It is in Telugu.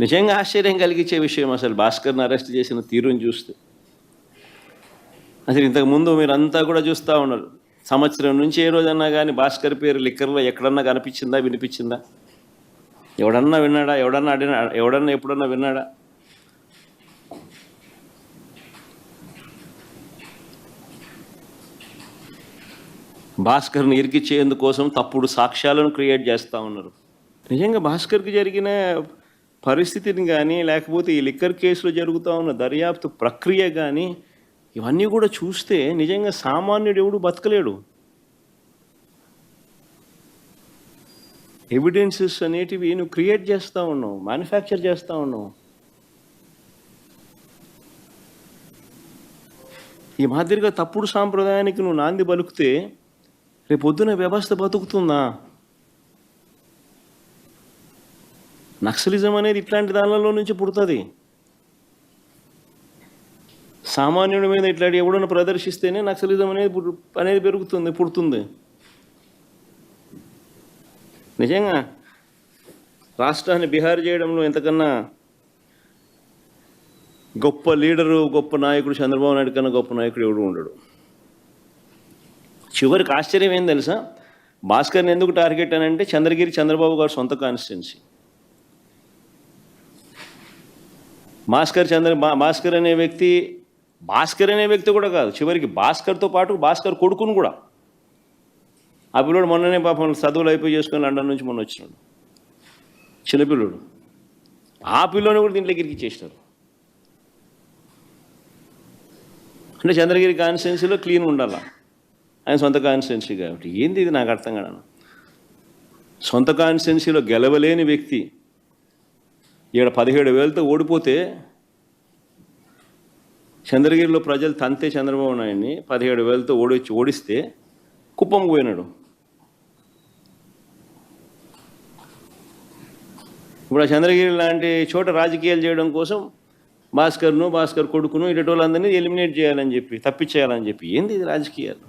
నిజంగా ఆశ్చర్యం కలిగించే విషయం అసలు భాస్కర్ని అరెస్ట్ చేసిన తీరుని చూస్తే. అసలు ఇంతకు ముందు మీరంతా కూడా చూస్తూ ఉన్నారు. సంవత్సరం నుంచి ఏ రోజన్నా కానీ భాస్కర్ పేరు లిక్కర్లో ఎక్కడన్నా కనిపించిందా వినిపించిందా? ఎవడన్నా విన్నాడా ఎవడన్నా అడినా ఎవడన్నా ఎప్పుడన్నా విన్నాడా? భాస్కర్ని ఇరికిచ్చేందుకోసం తప్పుడు సాక్ష్యాలను క్రియేట్ చేస్తూ ఉన్నారు. నిజంగా భాస్కర్కి జరిగిన పరిస్థితిని కానీ లేకపోతే ఈ లిక్కర్ కేసులో జరుగుతూ ఉన్న దర్యాప్తు ప్రక్రియ కానీ ఇవన్నీ కూడా చూస్తే నిజంగా సామాన్యుడు ఎవడు బతకలేడు. ఎవిడెన్సెస్ అనేటివి నువ్వు క్రియేట్ చేస్తూ ఉన్నావు మ్యానుఫ్యాక్చర్ చేస్తూ ఉన్నావు. ఈ మాదిరిగా తప్పుడు సాంప్రదాయానికి నువ్వు నాంది బలుకుతే రేపొద్దున వ్యవస్థ బతుకుతుందా? నక్సలిజం అనేది ఇట్లాంటి దానిలో నుంచి పుడుతుంది. సామాన్యుడి మీద ఇట్లాంటి ఎవడన్నా ప్రదర్శిస్తేనే నక్సలిజం అనేది అనేది పెరుగుతుంది పుడుతుంది. నిజంగా రాష్ట్రాన్ని బిహార్ చేయడంలో ఎంతకన్నా గొప్ప లీడరు గొప్ప నాయకుడు చంద్రబాబు నాయుడు కన్నా గొప్ప నాయకుడు ఎవడు ఉండడు. చివరికి ఆశ్చర్యం ఏం తెలుసా? భాస్కర్ని ఎందుకు టార్గెట్ అని అంటే చంద్రగిరి చంద్రబాబు గారు సొంత కాన్స్టిట్యున్సీ. భాస్కర్ చంద్ర భాస్కర్ అనే వ్యక్తి భాస్కర్ అనే వ్యక్తి కూడా కాదు. చివరికి భాస్కర్తో పాటు భాస్కర్ కొడుకును కూడా. ఆ పిల్లోడు మొన్ననే పాపం చదువులు అయిపోయి చేసుకొని లండన్ నుంచి మొన్న వచ్చినాడు. చిన్నపిల్లోడు ఆ పిల్లోని కూడా దీంట్లోకి ఇరికిచ్చేసినారు అంటే చంద్రగిరి కాన్స్టిట్యున్సీలో క్లీన్ ఉండాలా. ఆయన సొంత కాన్స్టిట్యున్సీ కాబట్టి ఏంది ఇది? నాకు అర్థం కాదు సొంత కాన్స్టిట్యున్సీలో గెలవలేని వ్యక్తి ఇక్కడ పదిహేడు వేలతో ఓడిపోతే చంద్రగిరిలో ప్రజలు తంతే చంద్రబాబు నాయుడిని పదిహేడు వేలతో ఓడిచ్చి ఓడిస్తే కుప్పం పోయినాడు. ఇప్పుడు ఆ చంద్రగిరి లాంటి చోట రాజకీయాలు చేయడం కోసం భాస్కర్ను భాస్కర్ కొడుకును ఇటు వాళ్ళందరినీ ఎలిమినేట్ చేయాలని చెప్పి తప్పించేయాలని చెప్పి ఏంది ఇది రాజకీయాలు?